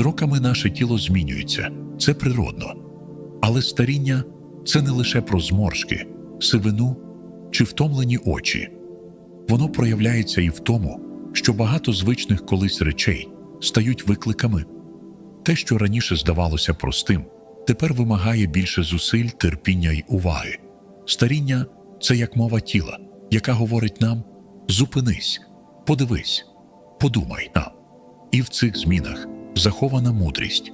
З роками наше тіло змінюється, це природно. Але старіння це не лише про зморшки, сивину чи втомлені очі. Воно проявляється і в тому, що багато звичних колись речей стають викликами. Те, що раніше здавалося простим, тепер вимагає більше зусиль, терпіння й уваги. Старіння це як мова тіла, яка говорить нам: зупинись, подивись, подумай нам. І в цих змінах захована мудрість.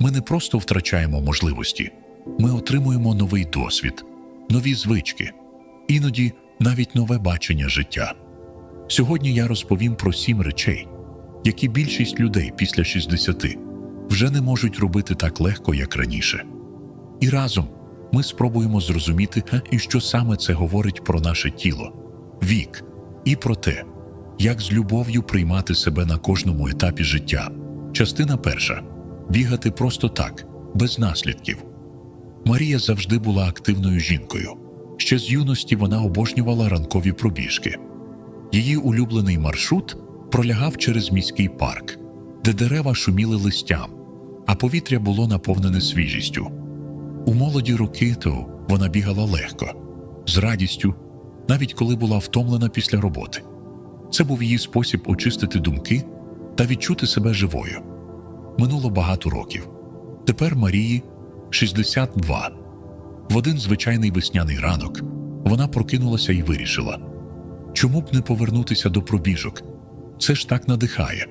Ми не просто втрачаємо можливості, ми отримуємо новий досвід, нові звички, іноді навіть нове бачення життя. Сьогодні я розповім про сім речей, які більшість людей після 60 вже не можуть робити так легко, як раніше. І разом ми спробуємо зрозуміти, і що саме це говорить про наше тіло, вік і про те, як з любов'ю приймати себе на кожному етапі життя. Частина перша бігати просто так, без наслідків. Марія завжди була активною жінкою. Ще з юності вона обожнювала ранкові пробіжки. Її улюблений маршрут пролягав через міський парк, де дерева шуміли листям, а повітря було наповнене свіжістю. У молоді роки то вона бігала легко, з радістю, навіть коли була втомлена після роботи. Це був її спосіб очистити думки та відчути себе живою. Минуло багато років. Тепер Марії 62. В один звичайний весняний ранок вона прокинулася і вирішила, чому б не повернутися до пробіжок? Це ж так надихає.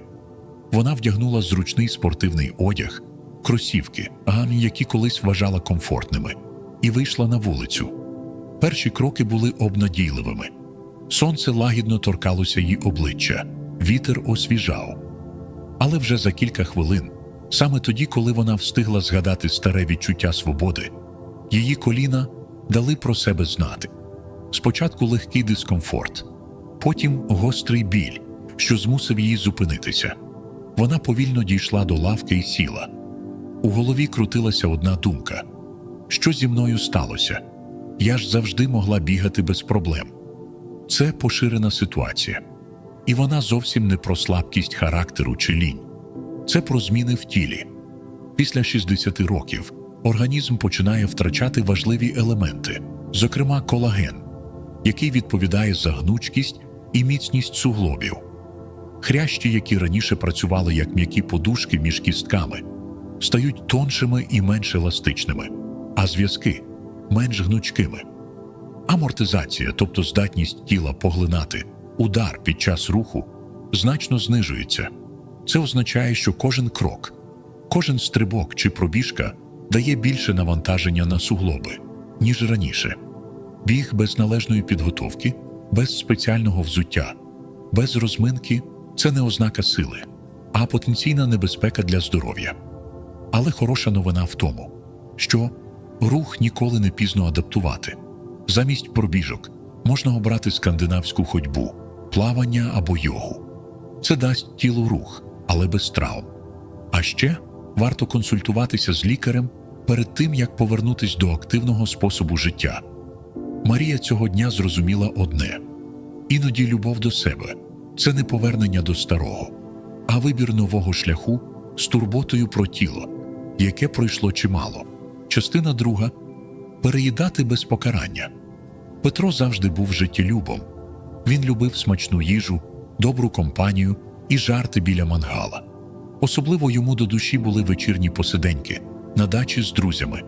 Вона вдягнула зручний спортивний одяг, кросівки, а які колись вважала комфортними, і вийшла на вулицю. Перші кроки були обнадійливими. Сонце лагідно торкалося її обличчя, вітер освіжав. Але вже за кілька хвилин, саме тоді, коли вона встигла згадати старе відчуття свободи, її коліна дали про себе знати. Спочатку легкий дискомфорт, потім гострий біль, що змусив її зупинитися. Вона повільно дійшла до лавки і сіла. У голові крутилася одна думка: що зі мною сталося? Я ж завжди могла бігати без проблем. Це поширена ситуація, і вона зовсім не про слабкість характеру чи лінь. Це про зміни в тілі. Після 60 років організм починає втрачати важливі елементи, зокрема колаген, який відповідає за гнучкість і міцність суглобів. Хрящі, які раніше працювали як м'які подушки між кістками, стають тоншими і менш еластичними, а зв'язки менш гнучкими. Амортизація, тобто здатність тіла поглинати удар під час руху, значно знижується. Це означає, що кожен крок, кожен стрибок чи пробіжка дає більше навантаження на суглоби, ніж раніше. Біг без належної підготовки, без спеціального взуття, без розминки це не ознака сили, а потенційна небезпека для здоров'я. Але хороша новина в тому, що рух ніколи не пізно адаптувати. Замість пробіжок можна обрати скандинавську ходьбу, плавання або йогу. Це дасть тілу рух, але без травм. А ще варто консультуватися з лікарем перед тим, як повернутись до активного способу життя. Марія цього дня зрозуміла одне: іноді любов до себе це не повернення до старого, а вибір нового шляху з турботою про тіло, яке пройшло чимало. Частина друга переїдати без покарання. Петро завжди був життєлюбом. Він любив смачну їжу, добру компанію і жарти біля мангала. Особливо йому до душі були вечірні посиденьки на дачі з друзями,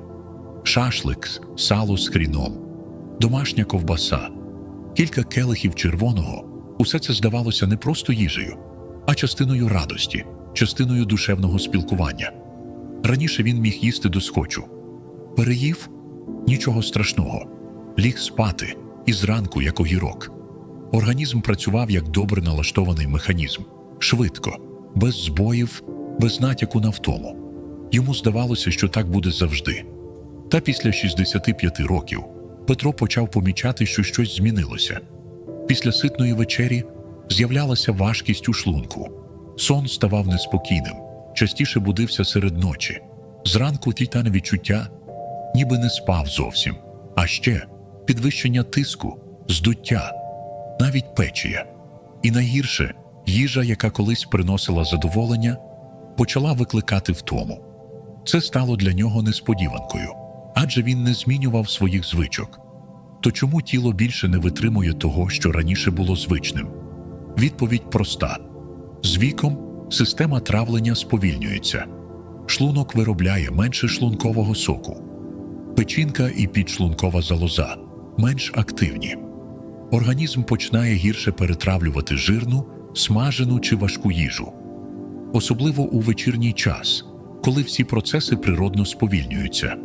шашлик, сало з хріном, домашня ковбаса, кілька келихів червоного. Усе це здавалося не просто їжею, а частиною радості, частиною душевного спілкування. Раніше він міг їсти до схочу. Переїв нічого страшного, ліг спати і зранку, як огірок. Організм працював як добре налаштований механізм, швидко, без збоїв, без натяку на втому. Йому здавалося, що так буде завжди. Та після 65 років Петро почав помічати, що щось змінилося. Після ситної вечері з'являлася важкість у шлунку. Сон ставав неспокійним, частіше будився серед ночі. Зранку тітане відчуття, ніби не спав зовсім. А ще підвищення тиску, здуття, навіть печія. І найгірше їжа, яка колись приносила задоволення, почала викликати втому. Це стало для нього несподіванкою, адже він не змінював своїх звичок. То чому тіло більше не витримує того, що раніше було звичним? Відповідь проста: з віком система травлення сповільнюється, шлунок виробляє менше шлункового соку, печінка і підшлункова залоза менш активні. Організм починає гірше перетравлювати жирну, смажену чи важку їжу, особливо у вечірній час, коли всі процеси природно сповільнюються.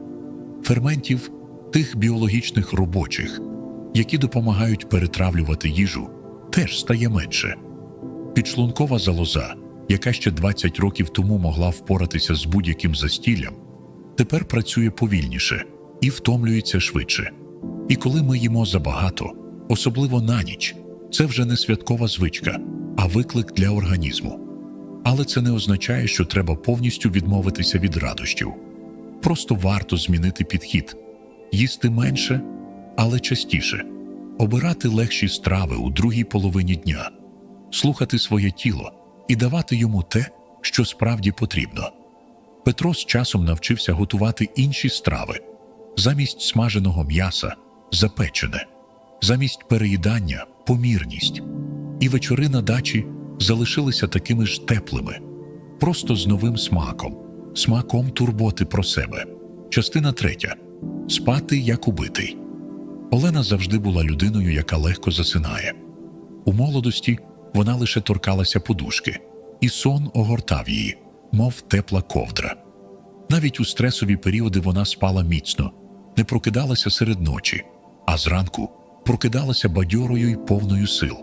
Ферментів, тих біологічних робочих, які допомагають перетравлювати їжу, теж стає менше. Підшлункова залоза, яка ще 20 років тому могла впоратися з будь-яким застіллям, тепер працює повільніше і втомлюється швидше. І коли ми їмо забагато, особливо на ніч, це вже не святкова звичка, а виклик для організму. Але це не означає, що треба повністю відмовитися від радощів. Просто варто змінити підхід, їсти менше, але частіше, обирати легші страви у другій половині дня, слухати своє тіло і давати йому те, що справді потрібно. Петро з часом навчився готувати інші страви замість смаженого м'яса запечене, замість переїдання помірність. І вечори на дачі залишилися такими ж теплими, просто з новим смаком, смаком турботи про себе. Частина третя спати як убитий. Олена завжди була людиною, яка легко засинає. У молодості вона лише торкалася подушки, і сон огортав її, мов тепла ковдра. Навіть у стресові періоди вона спала міцно, не прокидалася серед ночі, а зранку прокидалася бадьорою й повною сил.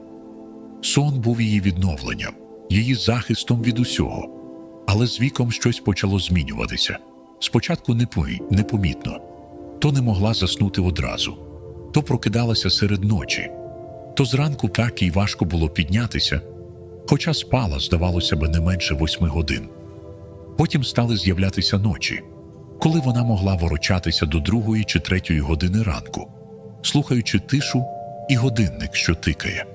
Сон був її відновленням, її захистом від усього. Але з віком щось почало змінюватися. Спочатку непомітно, то не могла заснути одразу, то прокидалася серед ночі, то зранку так і важко було піднятися, хоча спала, здавалося би, не менше восьми годин. Потім стали з'являтися ночі, коли вона могла ворочатися до другої чи третьої години ранку, слухаючи тишу і годинник, що тикає.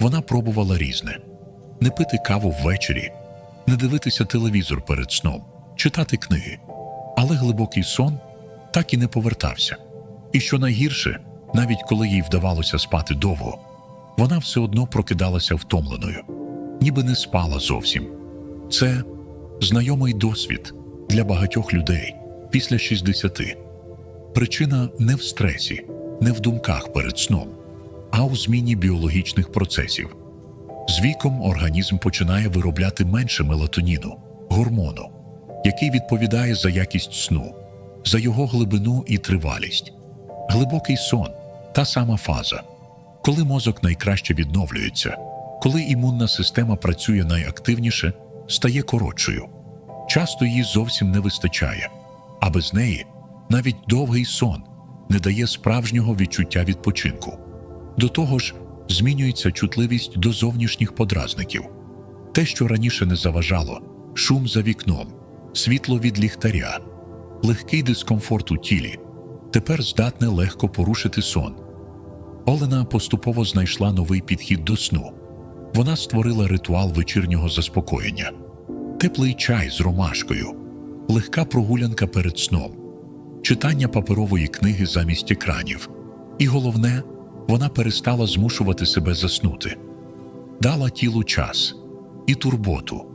Вона пробувала різне: не пити каву ввечері, не дивитися телевізор перед сном, читати книги. Але глибокий сон так і не повертався. І що найгірше, навіть коли їй вдавалося спати довго, вона все одно прокидалася втомленою, ніби не спала зовсім. Це знайомий досвід для багатьох людей після 60. Причина не в стресі, не в думках перед сном, а у зміні біологічних процесів. З віком організм починає виробляти менше мелатоніну, гормону, який відповідає за якість сну, за його глибину і тривалість. Глибокий сон та сама фаза, коли мозок найкраще відновлюється, коли імунна система працює найактивніше, стає коротшою. Часто її зовсім не вистачає, а без неї навіть довгий сон не дає справжнього відчуття відпочинку. До того ж, змінюється чутливість до зовнішніх подразників. Те, що раніше не заважало, шум за вікном, світло від ліхтаря, легкий дискомфорт у тілі, тепер здатне легко порушити сон. Олена поступово знайшла новий підхід до сну. Вона створила ритуал вечірнього заспокоєння, теплий чай з ромашкою, легка прогулянка перед сном, читання паперової книги замість екранів. І головне, вона перестала змушувати себе заснути, дала тілу час і турботу.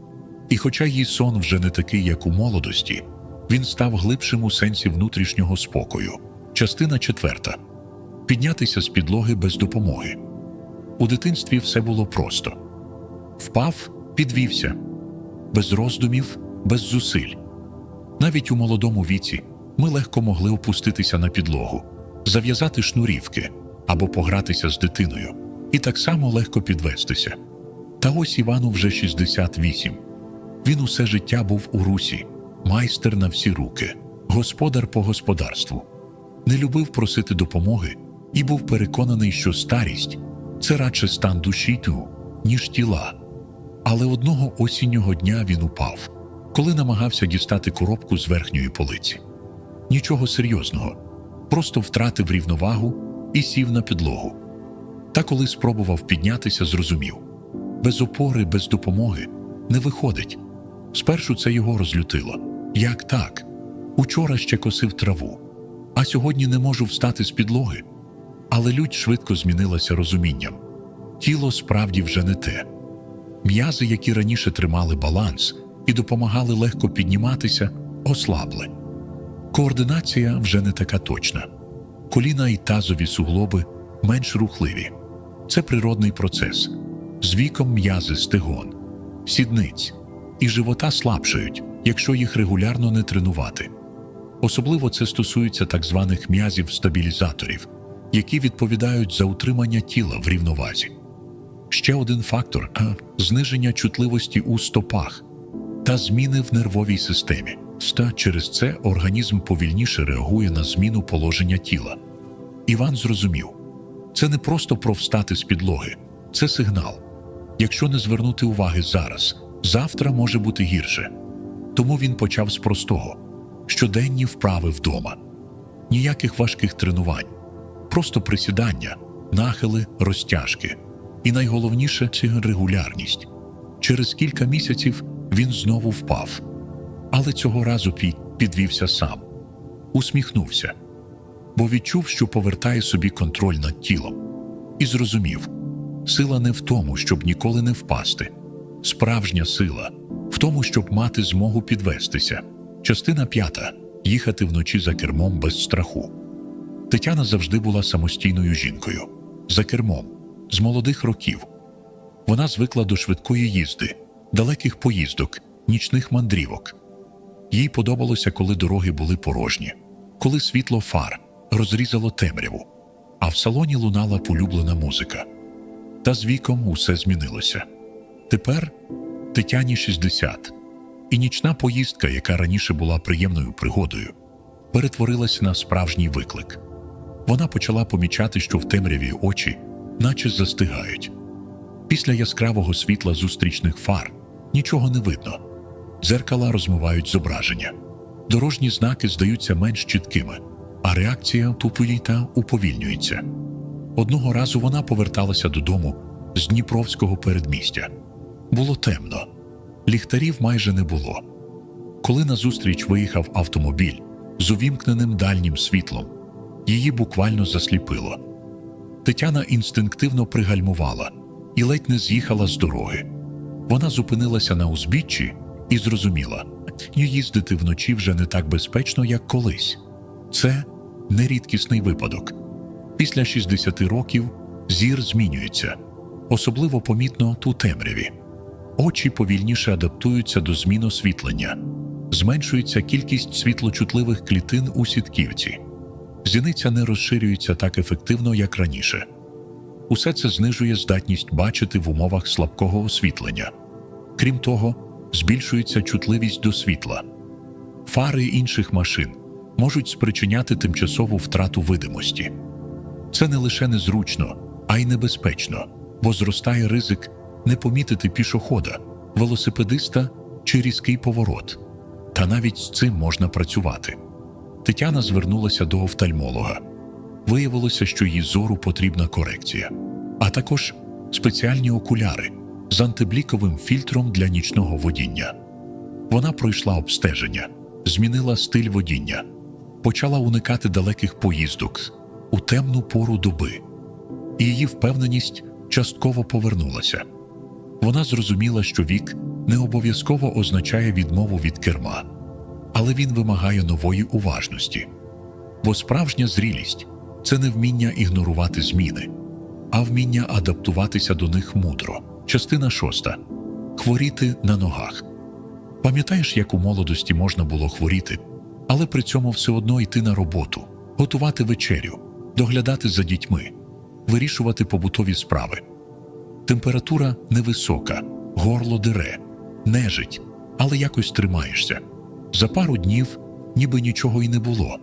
І хоча її сон вже не такий, як у молодості, він став глибшим у сенсі внутрішнього спокою. Частина четверта піднятися з підлоги без допомоги. У дитинстві все було просто впав, підвівся, без роздумів, без зусиль. Навіть у молодому віці ми легко могли опуститися на підлогу, зав'язати шнурівки або погратися з дитиною, і так само легко підвестися. Та ось Івану вже 68. Він усе життя був у русі, майстер на всі руки, господар по господарству. Не любив просити допомоги і був переконаний, що старість це радше стан душі ніж тіла. Але одного осіннього дня він упав, коли намагався дістати коробку з верхньої полиці. Нічого серйозного, просто втратив рівновагу і сів на підлогу. Та коли спробував піднятися, зрозумів без опори, без допомоги не виходить. Спершу це його розлютило. Як так? Учора ще косив траву, а сьогодні не можу встати з підлоги. Але лють швидко змінилася розумінням. Тіло справді вже не те. М'язи, які раніше тримали баланс і допомагали легко підніматися, ослабли. Координація вже не така точна. Коліна і тазові суглоби менш рухливі. Це природний процес. З віком м'язи стегон, сідниць і живота слабшають, якщо їх регулярно не тренувати. Особливо це стосується так званих м'язів-стабілізаторів, які відповідають за утримання тіла в рівновазі. Ще один фактор зниження чутливості у стопах та зміни в нервовій системі. Та через це організм повільніше реагує на зміну положення тіла. Іван зрозумів, це не просто про встати з підлоги, це сигнал. Якщо не звернути уваги зараз, завтра може бути гірше. Тому він почав з простого: щоденні вправи вдома, ніяких важких тренувань, просто присідання, нахили, розтяжки. І найголовніше це регулярність. Через кілька місяців він знову впав. Але цього разу Пі підвівся сам, усміхнувся, бо відчув, що повертає собі контроль над тілом, і зрозумів сила не в тому, щоб ніколи не впасти. Справжня сила в тому, щоб мати змогу підвестися. Частина п'ята їхати вночі за кермом без страху. Тетяна завжди була самостійною жінкою, за кермом, з молодих років. Вона звикла до швидкої їзди, далеких поїздок, нічних мандрівок. Їй подобалося, коли дороги були порожні, коли світло фар розрізало темряву, а в салоні лунала полюблена музика. Та з віком усе змінилося. Тепер Тетяні 60, і нічна поїздка, яка раніше була приємною пригодою, перетворилася на справжній виклик. Вона почала помічати, що в темряві очі, наче застигають. Після яскравого світла зустрічних фар нічого не видно. Дзеркала розмивають зображення, дорожні знаки здаються менш чіткими, а реакція тупуїта уповільнюється. Одного разу вона поверталася додому з Дніпровського передмістя. Було темно, ліхтарів майже не було. Коли назустріч виїхав автомобіль з увімкненим дальнім світлом, її буквально засліпило. Тетяна інстинктивно пригальмувала і ледь не з'їхала з дороги. Вона зупинилася на узбіччі і зрозуміла, їздити вночі вже не так безпечно, як колись. Це нерідкісний випадок. Після 60 років зір змінюється, особливо помітно у темряві. Очі повільніше адаптуються до змін освітлення, зменшується кількість світлочутливих клітин у сітківці. Зіниця не розширюється так ефективно, як раніше. Усе це знижує здатність бачити в умовах слабкого освітлення. Крім того, збільшується чутливість до світла. Фари інших машин можуть спричиняти тимчасову втрату видимості. Це не лише незручно, а й небезпечно, бо зростає ризик не помітити пішохода, велосипедиста чи різкий поворот. Та навіть з цим можна працювати. Тетяна звернулася до офтальмолога. Виявилося, що їй зору потрібна корекція, а також спеціальні окуляри з антибліковим фільтром для нічного водіння. Вона пройшла обстеження, змінила стиль водіння, почала уникати далеких поїздок у темну пору доби, і її впевненість частково повернулася. Вона зрозуміла, що вік не обов'язково означає відмову від керма, але він вимагає нової уважності. Бо справжня зрілість це не вміння ігнорувати зміни, а вміння адаптуватися до них мудро. Частина шоста хворіти на ногах. Пам'ятаєш, як у молодості можна було хворіти, але при цьому все одно йти на роботу, готувати вечерю, доглядати за дітьми, вирішувати побутові справи. Температура невисока, горло дере, нежить, але якось тримаєшся. За пару днів ніби нічого й не було.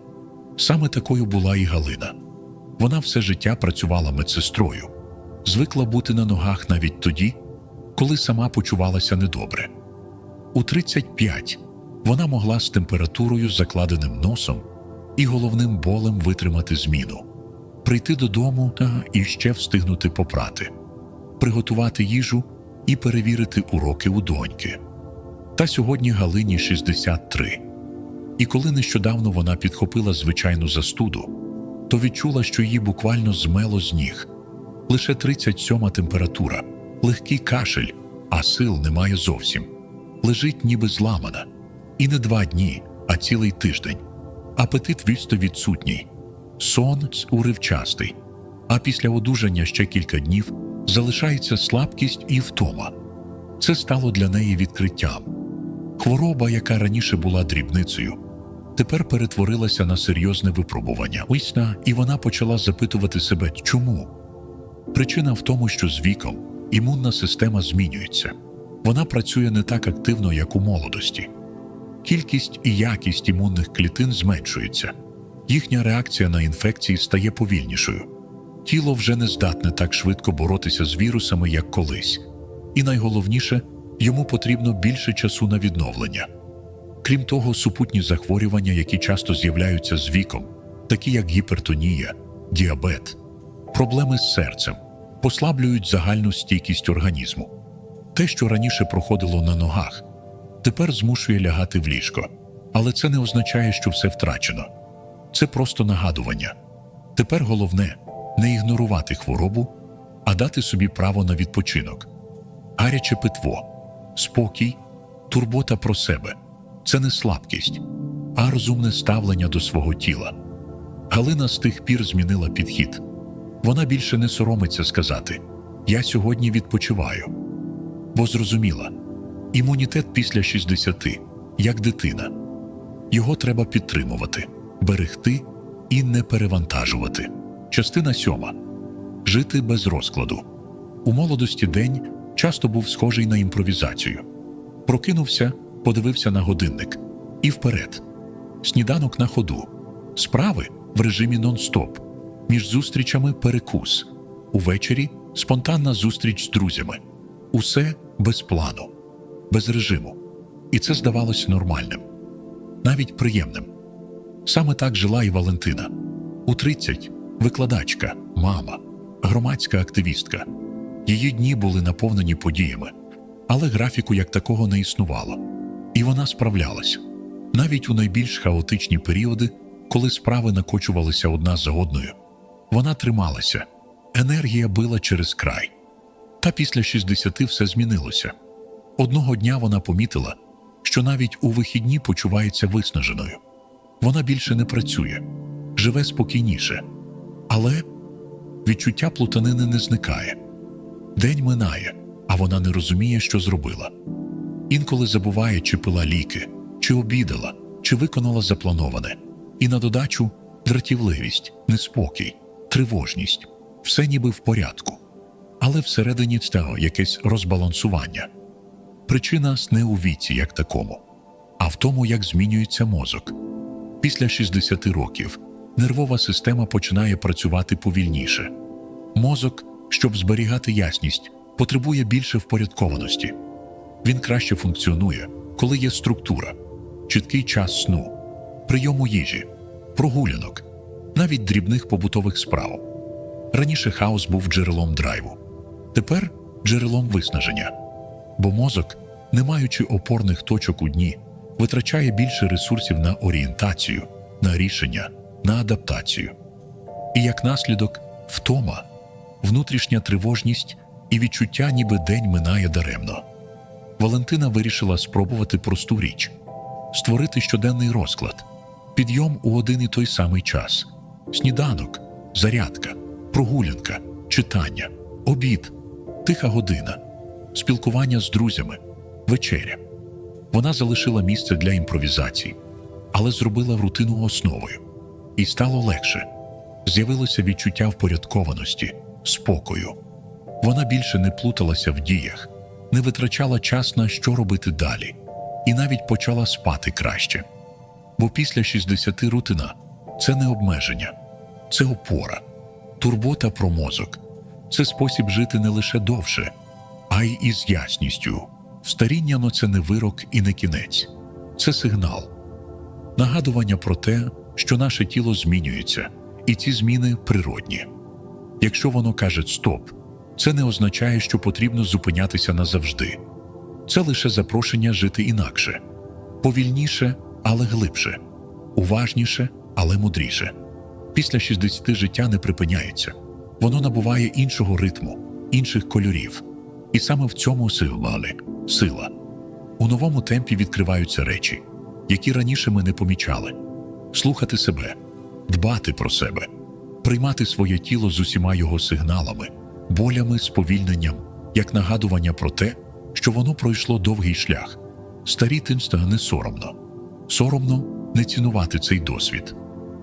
Саме такою була і Галина. Вона все життя працювала медсестрою, звикла бути на ногах навіть тоді, коли сама почувалася недобре. У 35 вона могла з температурою, закладеним носом і головним болем витримати зміну, прийти додому та і ще встигнути попрати, приготувати їжу і перевірити уроки у доньки. Та сьогодні Галині 63. І коли нещодавно вона підхопила звичайну застуду, то відчула, що її буквально змело з ніг. Лише 37 температура, легкий кашель, а сил немає зовсім. Лежить ніби зламана. І не два дні, а цілий тиждень. Апетит вісто відсутній, сон уривчастий, а після одужання ще кілька днів залишається слабкість і втома. Це стало для неї відкриттям. Хвороба, яка раніше була дрібницею, тепер перетворилася на серйозне випробування. Уйсна, і вона почала запитувати себе, чому. Причина в тому, що з віком імунна система змінюється. Вона працює не так активно, як у молодості. Кількість і якість імунних клітин зменшується, їхня реакція на інфекції стає повільнішою. Тіло вже не здатне так швидко боротися з вірусами, як колись. І найголовніше, йому потрібно більше часу на відновлення. Крім того, супутні захворювання, які часто з'являються з віком, такі як гіпертонія, діабет, проблеми з серцем, послаблюють загальну стійкість організму. Те, що раніше проходило на ногах, тепер змушує лягати в ліжко. Але це не означає, що все втрачено. Це просто нагадування. Тепер головне не ігнорувати хворобу, а дати собі право на відпочинок. Гаряче питво, спокій, турбота про себе це не слабкість, а розумне ставлення до свого тіла. Галина з тих пір змінила підхід. Вона більше не соромиться сказати Я сьогодні відпочиваю, бо зрозуміла імунітет після 60, як дитина. Його треба підтримувати, берегти і не перевантажувати. Частина сьома жити без розкладу. У молодості день часто був схожий на імпровізацію. Прокинувся, подивився на годинник і вперед. Сніданок на ходу, справи в режимі нон-стоп, між зустрічами перекус, увечері спонтанна зустріч з друзями. Усе без плану, без режиму. І це здавалося нормальним, навіть приємним. Саме так жила і Валентина. У 30 викладачка, мама, громадська активістка. Її дні були наповнені подіями, але графіку як такого не існувало. І вона справлялась навіть у найбільш хаотичні періоди, коли справи накочувалися одна за одною. Вона трималася, енергія била через край. Та після 60 все змінилося. Одного дня вона помітила, що навіть у вихідні почувається виснаженою. Вона більше не працює, живе спокійніше. Але відчуття плутанини не зникає. День минає, а вона не розуміє, що зробила. Інколи забуває, чи пила ліки, чи обідала, чи виконала заплановане. І на додачу дратівливість, неспокій, тривожність все ніби в порядку. Але всередині цього якесь розбалансування. Причина не у віці, як такому, а в тому, як змінюється мозок. Після 60 років нервова система починає працювати повільніше. Мозок, щоб зберігати ясність, потребує більше впорядкованості. Він краще функціонує, коли є структура, чіткий час сну, прийому їжі, прогулянок, навіть дрібних побутових справ. Раніше хаос був джерелом драйву, тепер джерелом виснаження, бо мозок, не маючи опорних точок у дні, витрачає більше ресурсів на орієнтацію, на рішення, на адаптацію. І як наслідок втома, внутрішня тривожність і відчуття, ніби день минає даремно. Валентина вирішила спробувати просту річ створити щоденний розклад, підйом у один і той самий час, сніданок, зарядка, прогулянка, читання, обід, тиха година, спілкування з друзями, вечеря. Вона залишила місце для імпровізацій, але зробила рутину основою. І стало легше. З'явилося відчуття впорядкованості, спокою. Вона більше не плуталася в діях, не витрачала час на що робити далі, і навіть почала спати краще. Бо після 60 рутина це не обмеження, це опора, турбота про мозок, це спосіб жити не лише довше, а й із ясністю. Старіння но це не вирок і не кінець, це сигнал, нагадування про те, що наше тіло змінюється, і ці зміни природні. Якщо воно каже стоп, це не означає, що потрібно зупинятися назавжди. це лише запрошення жити інакше, повільніше, але глибше, уважніше, але мудріше. Після 60 життя не припиняється, воно набуває іншого ритму, інших кольорів. І саме в цьому сила, сила. У новому темпі відкриваються речі, які раніше ми не помічали. Слухати себе, дбати про себе, приймати своє тіло з усіма його сигналами, болями, сповільненням, як нагадування про те, що воно пройшло довгий шлях. Старіти стане соромно. Соромно не цінувати цей досвід.